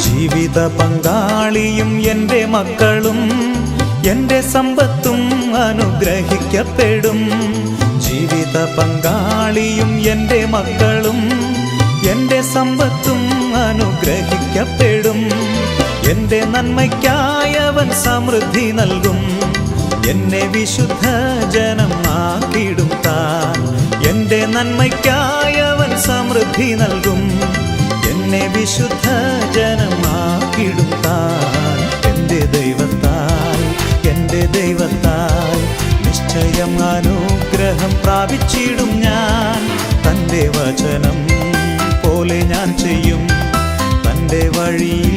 ജീവിത പങ്കാളിയും എന്റെ മക്കളും എന്റെ സമ്പത്തും അനുഗ്രഹിക്കപ്പെടും. ജീവിത പങ്കാളിയും എന്റെ മക്കളും എന്റെ സമ്പത്തും അനുഗ്രഹിക്കപ്പെടും. എന്റെ നന്മയ്ക്കായവൻ സമൃദ്ധി നൽകും. എന്നെ വിശുദ്ധ ജനം ആക്കിടും താൻ. എന്റെ നന്മയ്ക്കായവൻ സമൃദ്ധി നൽകും. എന്നെ വിശുദ്ധ ദൈവത്താൽ നിശ്ചയം അനുഗ്രഹം പ്രാപിച്ചിടും ഞാൻ. തന്റെ വചനം പോലെ ഞാൻ ചെയ്യും. തന്റെ വഴി